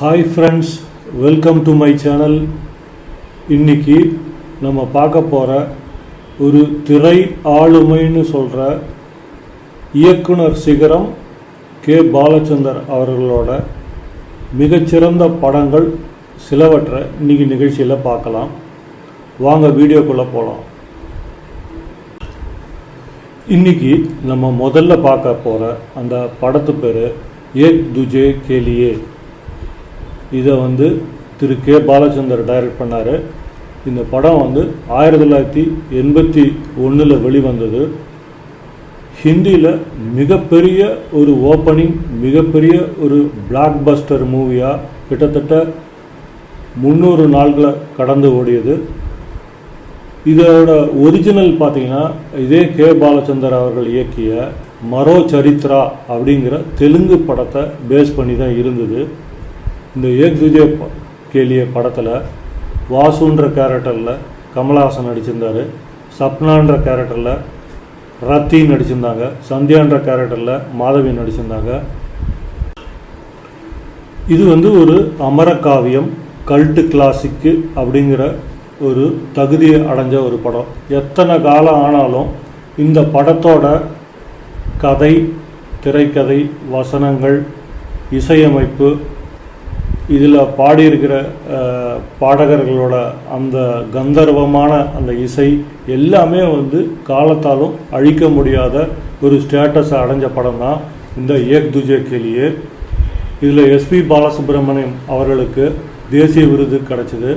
Hi friends welcome to my channel இன்னைக்கு நம்ம பார்க்க போகிற ஒரு திரை ஆளுமைன்னு சொல்கிற இயக்குனர் சிகரம் கே. பாலச்சந்தர் அவர்களோட மிகச்சிறந்த படங்கள் சிலவற்றை இன்னைக்கு நிகழ்ச்சியில் பார்க்கலாம். வாங்க வீடியோக்குள்ளே போகலாம் இன்னைக்கு நம்ம முதல்ல பார்க்க போகிற அந்த படத்து பேர் ஏக் துஜே கேலியே. இதை வந்து திரு கே. பாலச்சந்தர் டைரக்ட் பண்ணார். இந்த படம் வந்து ஆயிரத்தி தொள்ளாயிரத்தி எண்பத்தி ஒன்றில் வெளிவந்தது. ஹிந்தியில் மிகப்பெரிய ஒரு ஓப்பனிங் மிகப்பெரிய ஒரு பிளாக் பஸ்டர் மூவியாக கிட்டத்தட்ட முந்நூறு நாள்களை கடந்து ஓடியது. இதோட ஒரிஜினல் பார்த்தீங்கன்னா இதே கே. பாலச்சந்தர் அவர்கள் இயக்கிய மரோ சரித்ரா அப்படிங்கிற தெலுங்கு படத்தை பேஸ் பண்ணி தான் இருந்தது. இந்த ஏக் துஜே ப- கேலிய படத்தில் வாசுன்ற கேரக்டரில் கமலஹாசன் நடிச்சிருந்தார் சப்னான்ற கேரக்டரில் ரத்தி நடிச்சிருந்தாங்க சந்தியான்ற கேரக்டரில் மாதவி நடிச்சிருந்தாங்க. இது வந்து ஒரு அமரகாவியம் கல்ட்டு கிளாசிக்கு அப்படிங்கிற ஒரு தகுதியை அடைஞ்ச ஒரு படம். எத்தனை காலம் ஆனாலும் இந்த படத்தோட கதை திரைக்கதை வசனங்கள் இசையமைப்பு இதில் பாடியிருக்கிற பாடகர்களோட அந்த கந்தர்வமான அந்த இசை எல்லாமே வந்து காலத்தாலும் அழிக்க முடியாத ஒரு ஸ்டேட்டஸை அடைஞ்ச படம் தான் இந்த ஏக் துஜே கேலியே. இதில் எஸ்பி பாலசுப்ரமணியம் அவர்களுக்கு தேசிய விருது கிடச்சிது.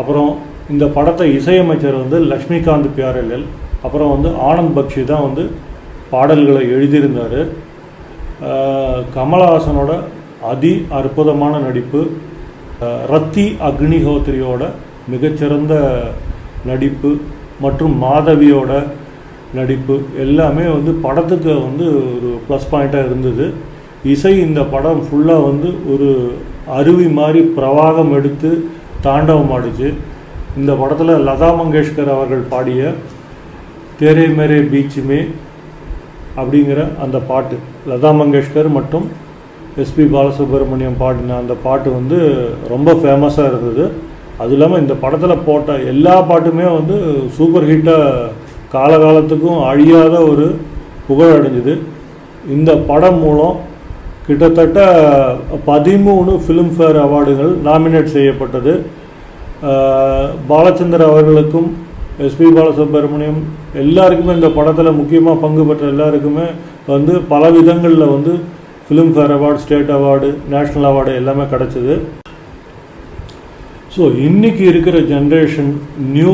அப்புறம் இந்த படத்தை இசையமைச்சர் வந்து லக்ஷ்மிகாந்த் பியாரலல் அப்புறம் வந்து ஆனந்த் பக்ஷி தான் வந்து பாடல்களை எழுதியிருந்தார். கமலஹாசனோட அதி அற்புதமான நடிப்பு. ரத்தி அக்னிஹோத்ரியோட மிகச்சிறந்த நடிப்பு மற்றும் மாதவியோட நடிப்பு எல்லாமே வந்து படத்துக்கு வந்து ஒரு ப்ளஸ் பாயிண்ட்டாக இருந்தது. இசை இந்த படம் ஃபுல்லாக வந்து ஒரு அருவி மாதிரி பிரவாகம் எடுத்து தாண்டவம் ஆடிச்சு. இந்த படத்தில் லதா மங்கேஷ்கர் அவர்கள் பாடிய தேரே மேரே பீச்சுமே அப்படிங்கிற அந்த பாட்டு லதா மங்கேஷ்கர் மற்றும் எஸ்பி பாலசுப்ரமணியம் பாடின அந்த பாட்டு வந்து ரொம்ப ஃபேமஸாக இருந்தது. அது இல்லாமல் இந்த படத்தில் போட்ட எல்லா பாட்டுமே வந்து சூப்பர் ஹிட்டாக காலகாலத்துக்கும் அழியாத ஒரு புகழ் அடைஞ்சுது. இந்த படம் மூலம் கிட்டத்தட்ட பதிமூணு ஃபிலிம்ஃபேர் அவார்டுகள் நாமினேட் செய்யப்பட்டது. பாலச்சந்தர் அவர்களுக்கும் எஸ்பி பாலசுப்ரமணியம் எல்லாருக்குமே இந்த படத்தில் முக்கியமாக பங்கு பெற்ற எல்லாருக்குமே வந்து பல விதங்களில் வந்து Filmfare award state award national award எல்லாமே கிடச்சிது. ஸோ இன்றைக்கி இருக்கிற ஜென்ரேஷன் நியூ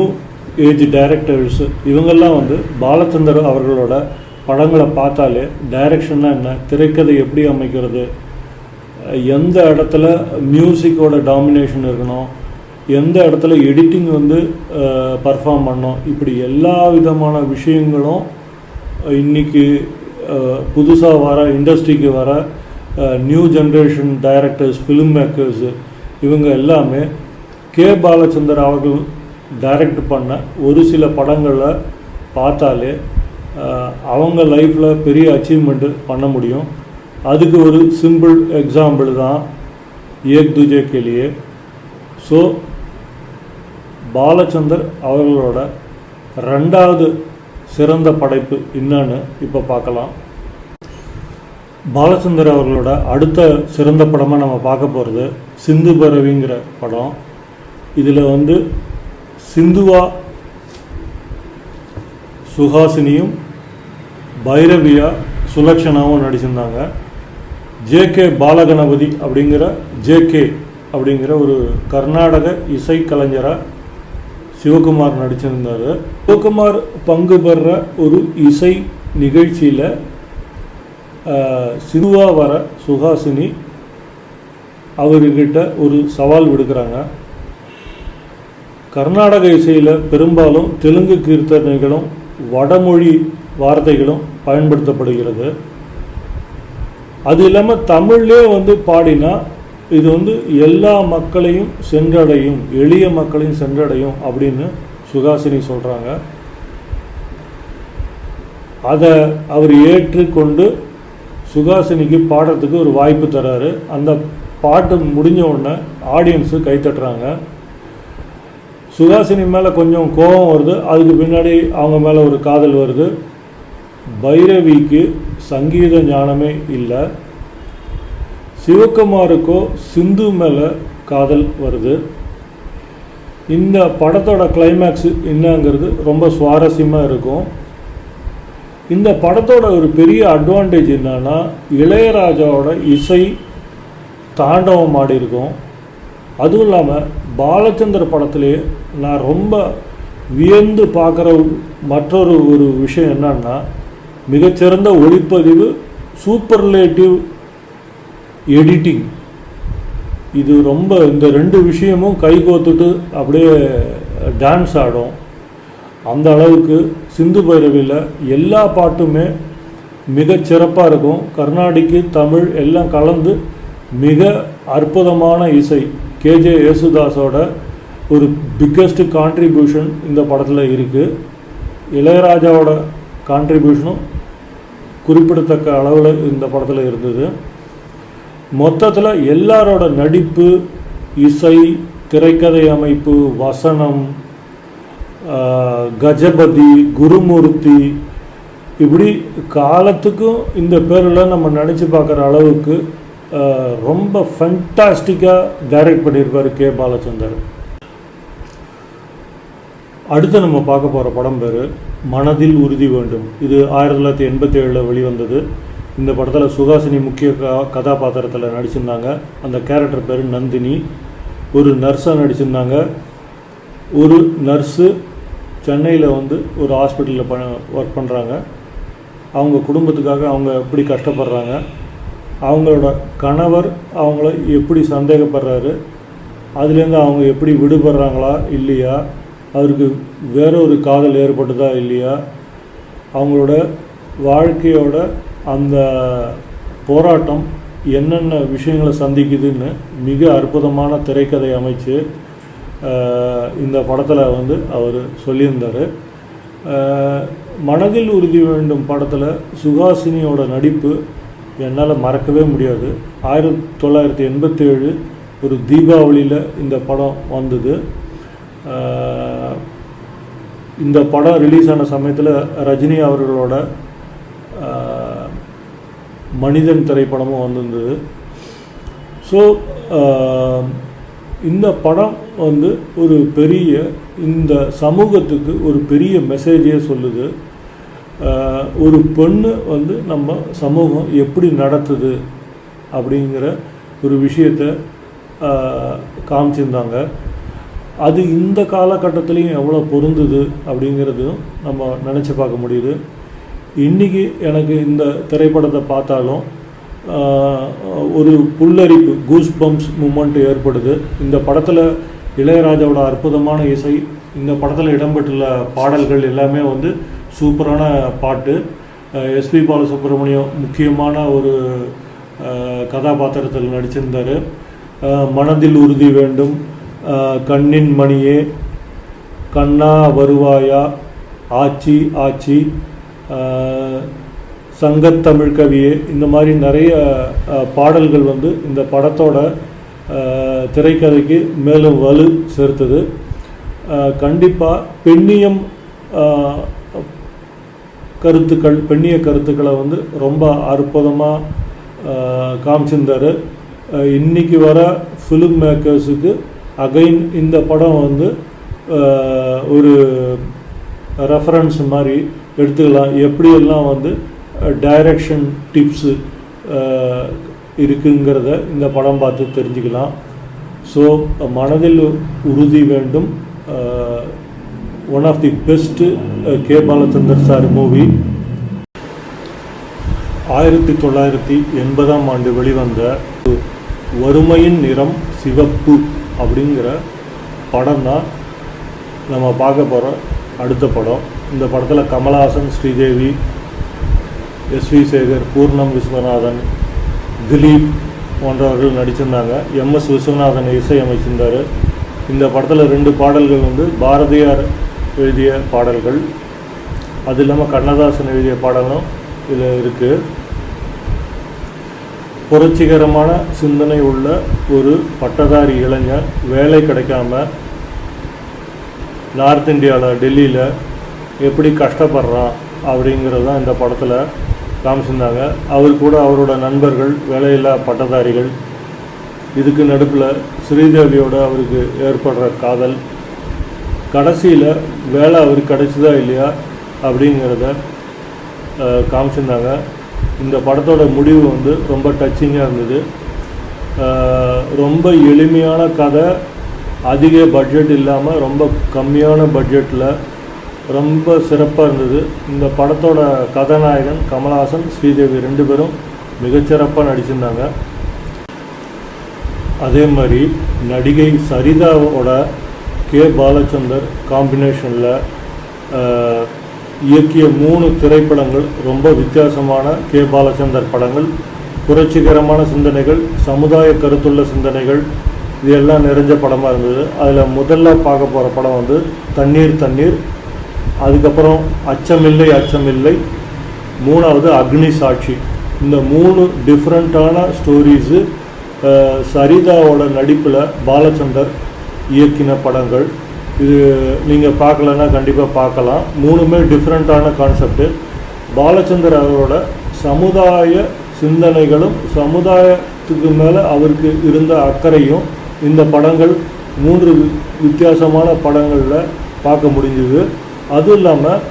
ஏஜ் டைரக்டர்ஸ் இவங்கெல்லாம் வந்து பாலச்சந்தர் அவர்களோட படங்களை பார்த்தாலே டைரக்ஷன்னா என்ன திரைக்கதை எப்படி அமைக்கிறது எந்த இடத்துல மியூசிக்கோட டாமினேஷன் இருக்கணும் எந்த இடத்துல எடிட்டிங் வந்து பர்ஃபார்ம் பண்ணணும் இப்படி எல்லா விதமான விஷயங்களும் இன்றைக்கி புதுசாக வர இண்டஸ்ட்ரிக்கு வர new generation directors film makers இவங்க எல்லாமே கே. பாலச்சந்தர் அவர்கள் டைரக்ட் பண்ண ஒரு சில படங்களை பார்த்தாலே அவங்க லைஃப்பில் பெரிய அச்சீவ்மெண்ட்டு பண்ண முடியும். அதுக்கு ஒரு சிம்பிள் எக்ஸாம்பிள் தான் ஏக் துஜே கேலியே ஸோ பாலச்சந்தர் அவர்களோட ரெண்டாவது சிறந்த படைப்பு என்னன்னு இப்போ பார்க்கலாம். பாலச்சந்தர் அவர்களோட அடுத்த சிறந்த படமாக நம்ம பார்க்க போகிறது சிந்து பரவிங்கிற படம். இதில் வந்து சிந்துவா சுஹாசினியும் பைரவியா சுலக்ஷனாவும் நடிச்சிருந்தாங்க. ஜேகே பாலகணபதி அப்படிங்கிற ஜேகே அப்படிங்கிற ஒரு கர்நாடக இசைக்கலைஞராக சிவகுமார் நடிச்சிருந்தார். சிவகுமார் பங்கு பெற ஒரு இசை நிகழ்ச்சியில் சிதுவா வர சுஹாசினி அவர்கிட்ட ஒரு சவால் விடுக்கிறாங்க. கர்நாடக இசையில் பெரும்பாலும் தெலுங்கு கீர்த்தனைகளும் வடமொழி வார்த்தைகளும் பயன்படுத்தப்படுகிறது. அது இல்லாமல் தமிழ்லேயே வந்து பாடினா இது வந்து எல்லா மக்களையும் சென்றடையும் எளிய மக்களையும் சென்றடையும் அப்படின்னு சுகாசினி சொல்கிறாங்க அதை அவர் ஏற்றுக்கொண்டு சுகாசினிக்கு பாடுறதுக்கு ஒரு வாய்ப்பு தராரு. அந்த பாட்டு முடிஞ்ச உடனே ஆடியன்ஸு கைத்தட்டுறாங்க சுகாசினி மேலே கொஞ்சம் கோபம் வருது. அதுக்கு பின்னாடி அவங்க மேலே ஒரு காதல் வருது. பைரவிக்கு சங்கீத ஞானமே இல்லை. சிவகுமாருக்கோ சிந்து மேலே காதல் வருது. இந்த படத்தோட கிளைமேக்ஸ் என்னங்கிறது ரொம்ப சுவாரஸ்யமாக இருக்கும். இந்த படத்தோட ஒரு பெரிய அட்வான்டேஜ் என்னன்னா இளையராஜாவோட இசை தாண்டவம் ஆடி இருக்கும். அதுவும் இல்லாமல் பாலச்சந்திர படத்திலேயே நான் ரொம்ப வியந்து பார்க்குற மற்றொரு ஒரு விஷயம் என்னன்னா மிகச்சிறந்த ஒளிப்பதிவு சூப்பர்லேட்டிவ் எடிட்டிங் இது ரொம்ப இந்த ரெண்டு விஷயமும் கைகோத்துட்டு அப்படியே டான்ஸ் ஆடும். அந்த அளவுக்கு சிந்து பைரவியில் எல்லா பாட்டுமே மிக சிறப்பாக இருக்கும். கர்நாடிக்கு தமிழ் எல்லாம் கலந்து மிக அற்புதமான இசை கேஜே யேசுதாஸோட ஒரு பிக்கஸ்ட் கான்ட்ரிபியூஷன் இந்த படத்தில் இருக்குது இளையராஜாவோட கான்ட்ரிபியூஷனும் குறிப்பிடத்தக்க அளவில் இந்த படத்தில் இருந்தது. மொத்தத்தில் எல்லாரோட நடிப்பு இசை திரைக்கதை அமைப்பு வசனம் கஜபதி குருமூர்த்தி இப்படி காலத்துக்கும் இந்த பேரில் நம்ம நினச்சி பார்க்குற அளவுக்கு ரொம்ப ஃபண்டாஸ்டிக்காக டைரக்ட் பண்ணியிருப்பார் கே. பாலச்சந்தர். அடுத்து நம்ம பார்க்க போகிற படம் பேர் மனதில் உறுதி வேண்டும். இது ஆயிரத்தி தொள்ளாயிரத்தி எண்பத்தி ஏழில் வெளிவந்தது. இந்த படத்தில் சுகாசினி முக்கிய கதாபாத்திரத்தில் நடிச்சிருந்தாங்க. அந்த கேரக்டர் பேர் நந்தினி. ஒரு நர்ஸாக நடிச்சிருந்தாங்க. ஒரு நர்ஸு சென்னையில் வந்து ஒரு ஹாஸ்பிட்டலில் ப ஒர்க் பண்ணுறாங்க அவங்க குடும்பத்துக்காக அவங்க எப்படி கஷ்டப்படுறாங்க. அவங்களோட கணவர் அவங்கள எப்படி சந்தேகப்படுறாரு. அதுலேருந்து அவங்க எப்படி விடுபடுறாங்களா இல்லையா? அவருக்கு வேற ஒரு காதல் ஏற்பட்டதா இல்லையா? அவங்களோட வாழ்க்கையோட அந்த போராட்டம் என்னென்ன விஷயங்களை சந்திக்குதுன்னு மிக அற்புதமான திரைக்கதை அமைச்சு இந்த படத்தில் வந்து அவர் சொல்லியிருந்தார். மனதில் உறுதி வேண்டும் படத்தில் சுகாசினியோட நடிப்பு என்னால் மறக்கவே முடியாது. ஆயிரத்தி தொள்ளாயிரத்தி எண்பத்தி ஏழு ஒரு தீபாவளியில் இந்த படம் வந்தது. இந்த படம் ரிலீஸ் ஆன சமயத்தில் ரஜினி அவர்களோட மனிதன் திரைப்படமும் வந்திருந்தது. ஸோ இந்த படம் வந்து ஒரு பெரிய இந்த சமூகத்துக்கு ஒரு பெரிய மெசேஜே சொல்லுது. ஒரு பெண்ணு வந்து நம்ம சமூகம் எப்படி நடத்துது அப்படிங்கிற ஒரு விஷயத்தை காமிச்சிருந்தாங்க. அது இந்த காலகட்டத்துலேயும் எவ்வளோ பொருந்துது அப்படிங்கிறதையும் நம்ம நினச்சி பார்க்க முடியுது. இன்றைக்கி எனக்கு இந்த திரைப்படத்தை பார்த்தாலும் ஒரு புல்லரிப்பு கூஸ் பம்ப்ஸ் மூமெண்ட் ஏற்படுது. இந்த படத்தில் இளையராஜாவோட அற்புதமான இசை இந்த படத்தில் இடம்பெற்றுள்ள பாடல்கள் எல்லாமே வந்து சூப்பரான பாட்டு. எஸ்பி பாலசுப்ரமணியம் முக்கியமான ஒரு கதாபாத்திரத்தில் நடிச்சிருந்தார். மனதில் உறுதி வேண்டும் கண்ணின் மணியே கண்ணா வருவாயா ஆச்சி ஆச்சி. சங்கத்தமிழ் கவியே இந்த மாதிரி நிறைய பாடல்கள் வந்து இந்த படத்தோட திரைக்கதைக்கு மேலும் வலு சேர்த்தது. கண்டிப்பாக பெண்ணியம் கருத்துக்கள் பெண்ணிய கருத்துக்களை வந்து ரொம்ப அற்புதமாக காமிச்சிருந்தார். இன்றைக்கி இன்னைக்கு வர ஃபிலிம் மேக்கர்ஸுக்கு அகைன் இந்த படம் வந்து ஒரு ரெஃபரன்ஸ் மாதிரி எடுத்துக்கலாம். எப்படியெல்லாம் வந்து டைரக்ஷன் டிப்ஸு இருக்குங்கிறத இந்த படம் பார்த்து தெரிஞ்சுக்கலாம். ஸோ மனதில் உறுதி வேண்டும். One of the best K. Balachander sir movie ஆயிரத்தி தொள்ளாயிரத்தி எண்பதாம் ஆண்டு வெளிவந்த வறுமையின் நிறம் சிவப்பு அப்படிங்கிற படம் தான் நம்ம பார்க்க போகிற அடுத்த படம். இந்த படத்தில் கமலஹாசன் ஸ்ரீதேவி எஸ் வி சேகர் பூர்ணம் விஸ்வநாதன் திலீப் போன்றவர்கள் நடிச்சிருந்தாங்க. எம்எஸ் விஸ்வநாதன் இசையமைச்சிருந்தார். இந்த படத்தில் ரெண்டு பாடல்கள் வந்து பாரதியார் எழுதிய பாடல்கள். அது இல்லாமல் கண்ணதாசன் எழுதிய பாடலும் இதில் இருக்குது புரட்சிகரமான சிந்தனை உள்ள ஒரு பட்டதாரி இளைஞர் வேலை கிடைக்காம நார்த் இந்தியாவில் டெல்லியில் எப்படி கஷ்டப்படுறான் அப்படிங்கிறது தான் இந்த படத்தில் காமிச்சிருந்தாங்க. அவர் கூட அவரோட நண்பர்கள் வேலையில்லா பட்டதாரிகள் இதுக்கு நடுப்பில் ஸ்ரீதேவியோட அவருக்கு ஏற்படுற காதல் கடைசியில் வேலை அவருக்கு கிடைச்சதா இல்லையா அப்படிங்கிறத காமிச்சிருந்தாங்க. இந்த படத்தோட முடிவு வந்து ரொம்ப டச்சிங்காக இருந்தது. ரொம்ப எளிமையான கதை அதிக பட்ஜெட் இல்லாமல் ரொம்ப கம்மியான பட்ஜெட்டில் ரொம்ப சிறப்பாக இருந்தது. இந்த படத்தோட கதாநாயகன் கமல்ஹாசன் ஸ்ரீதேவி ரெண்டு பேரும் மிகச்சிறப்பாக நடிச்சிருந்தாங்க. அதே மாதிரி நடிகை சரிதாவோட கே. பாலச்சந்தர் காம்பினேஷனில் இயக்கிய மூணு திரைப்படங்கள் ரொம்ப வித்தியாசமான கே. பாலச்சந்தர் படங்கள் புரட்சிகரமான சிந்தனைகள் சமுதாய கருத்துள்ள சிந்தனைகள் இது எல்லாம் நிறைஞ்ச படமாக இருந்தது. அதில் முதல்ல பார்க்க போகிற படம் வந்து தண்ணீர் தண்ணீர். அதுக்கப்புறம் அச்சமில்லை அச்சமில்லை. மூணாவது அக்னி சாட்சி. இந்த மூணு டிஃப்ரெண்ட்டான ஸ்டோரிஸு சரிதாவோட நடிப்பில் பாலச்சந்தர் இயக்கின படங்கள். இது நீங்கள் பார்க்கலன்னா கண்டிப்பாக பார்க்கலாம். மூணுமே டிஃப்ரெண்ட்டான கான்செப்ட்டு பாலச்சந்தர் அவரோட சமுதாய சிந்தனைகளும் சமுதாயத்துக்கு மேலே அவருக்கு இருந்த அக்கறையும் இந்த படங்கள் மூன்று வித்தியாசமான படங்களில் பார்க்க முடிஞ்சுது. அதுவும் இல்லாமல்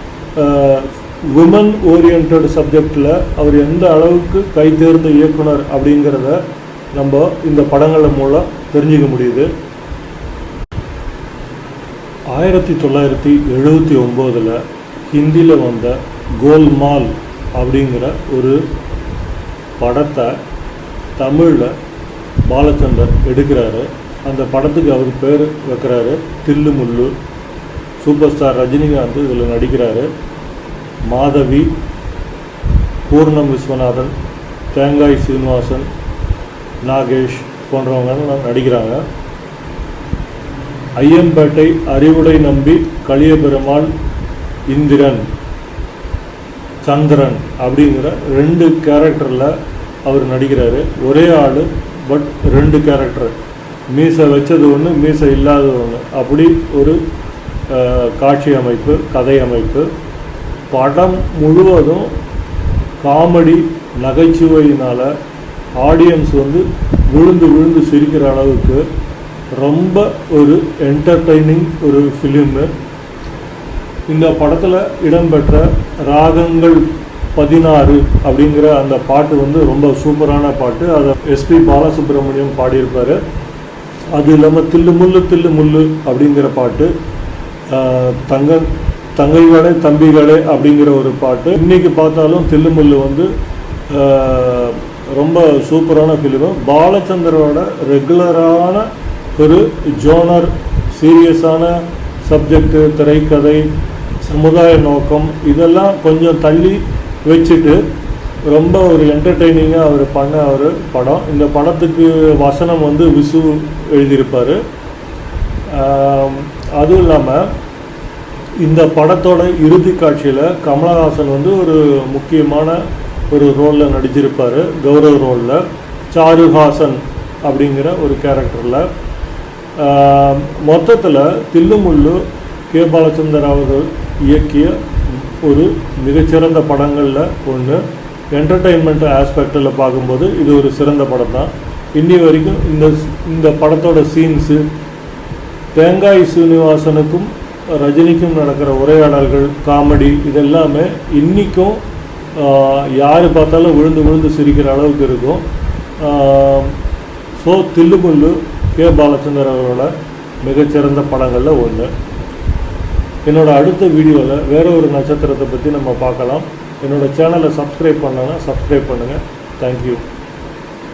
உமன் ஓரியன்ட் சப்ஜெக்டில் அவர் எந்த அளவுக்கு கை தேர்ந்த இயக்குனர் அப்படிங்கிறத நம்ம இந்த படங்கள் மூலம் தெரிஞ்சுக்க முடியுது. ஆயிரத்தி தொள்ளாயிரத்தி எழுபத்தி ஒம்போதில் ஹிந்தியில் வந்த கோல்மால் அப்படிங்கிற ஒரு படத்தை தமிழில் பாலச்சந்தர் எடுக்கிறாரு. அந்த படத்துக்கு அவர் பேர் வைக்கிறாரு. தில்லு முள்ளு. சூப்பர் ஸ்டார் ரஜினிகாந்த் இதில் நடிக்கிறாரு. மாதவி பூர்ணம் விஸ்வநாதன் தேங்காய் சீனிவாசன் நாகேஷ் போன்றவங்க நடிக்கிறாங்க. ஐயம்பேட்டை அறிவுடை நம்பி களியபெருமாள் இந்திரன் சந்திரன் அப்படிங்கிற ரெண்டு கேரக்டரில் அவர் நடிக்கிறாரு. ஒரே ஆள் பட் ரெண்டு கேரக்டர் மீசை வச்சது ஒன்று மீசை இல்லாதது ஒன்று அப்படி ஒரு காட்சி அமைப்பு கதை அமைப்பு. படம் முழுவதும் காமெடி நகைச்சுவையினால் ஆடியன்ஸ் வந்து விழுந்து விழுந்து சிரிக்கிற அளவுக்கு ரொம்ப ஒரு என்டர்டைனிங் ஒரு ஃபிலிமு இந்த படத்தில் இடம்பெற்ற ராகங்கள் பதினாறு அப்படிங்கிற அந்த பாட்டு வந்து ரொம்ப சூப்பரான பாட்டு. அதை எஸ்பி பாலசுப்ரமணியம் பாடியிருப்பார். அது இல்லாமல் தில்லு முள்ளு தில்லு முள்ளு அப்படிங்கிற பாட்டு. தங்க தங்கைகளே தம்பிகளே அப்படிங்கிற ஒரு பாட்டு. இன்றைக்கி பார்த்தாலும் தில்லு முள்ளு வந்து ரொம்ப சூப்பரான ஃபிலிமு பாலச்சந்தரோட ரெகுலரான ஒரு ஜோனர் சீரியஸான சப்ஜெக்டு திரைக்கதை சமுதாய நோக்கம் இதெல்லாம் கொஞ்சம் தள்ளி வச்சுட்டு ரொம்ப ஒரு என்டர்டெய்னிங்காக அவர் பண்ண ஒரு படம். இந்த படத்துக்கு வசனம் வந்து விசு எழுதியிருப்பார். அதுவும் இல்லாமல் இந்த படத்தோட இறுதி காட்சியில் கமலஹாசன் வந்து ஒரு முக்கியமான ஒரு ரோலில் நடிச்சிருப்பார். கௌரவ ரோலில் சாருஹாசன் அப்படிங்கிற ஒரு கேரக்டரில் மொத்தத்தில் தில்லுமுள்ளு கே. பாலச்சந்தர் அவர்கள் இயக்கிய ஒரு மிகச்சிறந்த படங்களில் ஒன்று என்டர்டெயின்மெண்ட் ஆஸ்பெக்டில் பார்க்கும்போது இது ஒரு சிறந்த படம் தான் இன்னி வரைக்கும் இந்த இந்த படத்தோட சீன்ஸு தேங்காய் சீனிவாசனுக்கும் ரஜினிக்கும் நடக்கிற உரையாடல்கள் காமெடி இதெல்லாமே இன்றைக்கும் யார் பார்த்தாலும் விழுந்து விழுந்து சிரிக்கிற அளவுக்கு இருக்கும். So தில்லுமுல்லு K. பாலச்சந்தர் அவரோட மிகச்சிறந்த படங்களில் ஒன்று என்னோட அடுத்த வீடியோவில் வேற ஒரு நட்சத்திரத்தை பற்றி நம்ம பார்க்கலாம். என்னோட சேனலை சப்ஸ்கிரைப் பண்ணனா சப்ஸ்கிரைப் பண்ணுங்கள் தேங்க்யூ